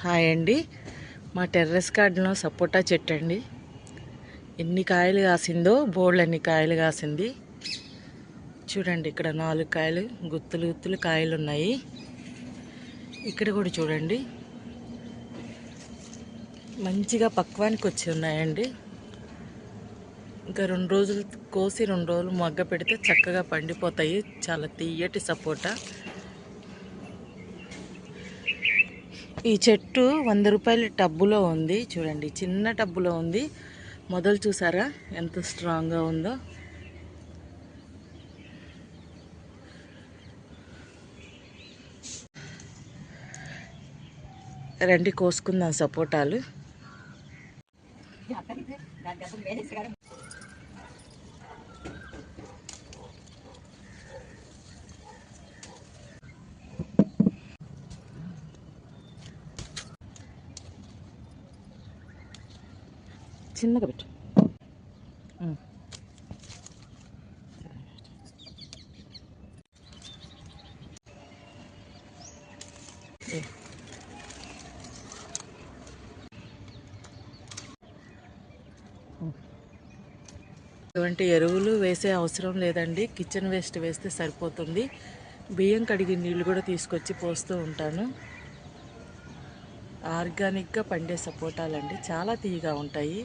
Hi అండి. మా terrace గార్డెన్లో సపోటా చెట్టు అండి. ఎన్ని కాయలు కాసిందో బోల్డ్ అన్ని కాయలు కాసింది. చూడండి ఇక్కడ నాలుగు కాయలు గుత్తులు గుత్తులు కాయలు ఉన్నాయి. ఇక్కడ కూడా చూడండి. మంచిగా పక్వానికి వచ్చి ఉన్నాయండి. ఇంకా రెండు రోజులు కోసి రెండు రోజులు మగ్గ పెడితే చక్కగా పండిపోతాయి. చాలా తీయటి సపోటా. ఈ చెట్టు వంద రూపాయల టబ్బులో ఉంది. చూడండి చిన్న టబ్బులో ఉంది. మొదలు చూసారా? ఎంత స్ట్రాంగ్గా ఉందో. రండి కోసుకుందాం సపోటాలు. చిన్నగా పెట్టు. ఎటువంటి ఎరువులు వేసే అవసరం లేదండి. కిచెన్ వేస్ట్ వేస్తే సరిపోతుంది. బియ్యం కడిగి నీళ్ళు కూడా తీసుకొచ్చి పోస్తూ ఉంటాను. ఆర్గానిక్గా పండే సపోటాలండి. చాలా తీయగా ఉంటాయి.